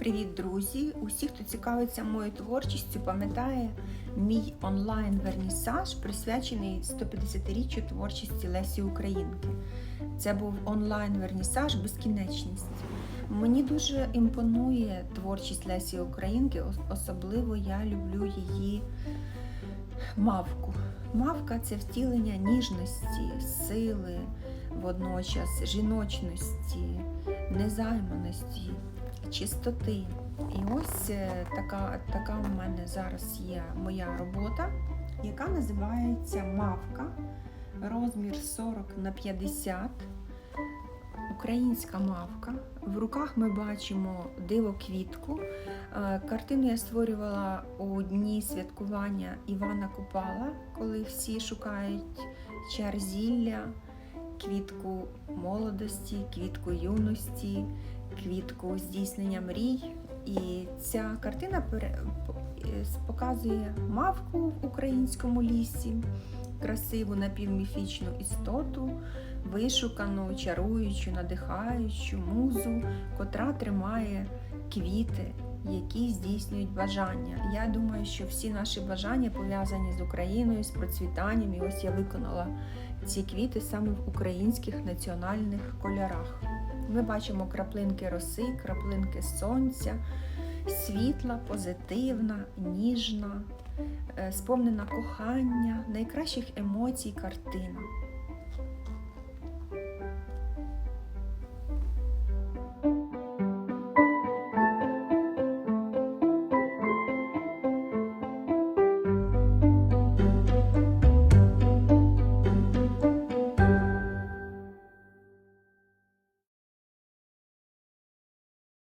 Привіт, друзі! Усі, хто цікавиться моєю творчістю, пам'ятає мій онлайн-вернісаж, присвячений 150-річчю творчості Лесі Українки. Це був онлайн-вернісаж Безкінечність. Мені дуже імпонує творчість Лесі Українки, особливо я люблю її мавку. Мавка це втілення ніжності, сили, водночас жіночності, незайманості, чистоти. І ось е, така, така у мене зараз є моя робота, яка називається Мавка, розмір 40 на 50. Українська мавка. В руках ми бачимо диво квітку. Е, Картину я створювала у дні святкування Івана Купала, коли всі шукають чар зілля, квітку молодості, квітку юності, квітку здійснення мрій. І ця картина е, показує мавку в українському лісі, красиву напівміфічну істоту, вишукану, чаруючу, надихаючу музу, котра тримає квіти, які здійснюють бажання. Я думаю, що всі наші бажання пов'язані з Україною, з процвітанням. І ось я виконала ці квіти саме в українських національних кольорах. Ми бачимо краплинки роси, краплинки сонця, світла, позитивна, ніжна, е, сповнена кохання, найкращих емоцій картина.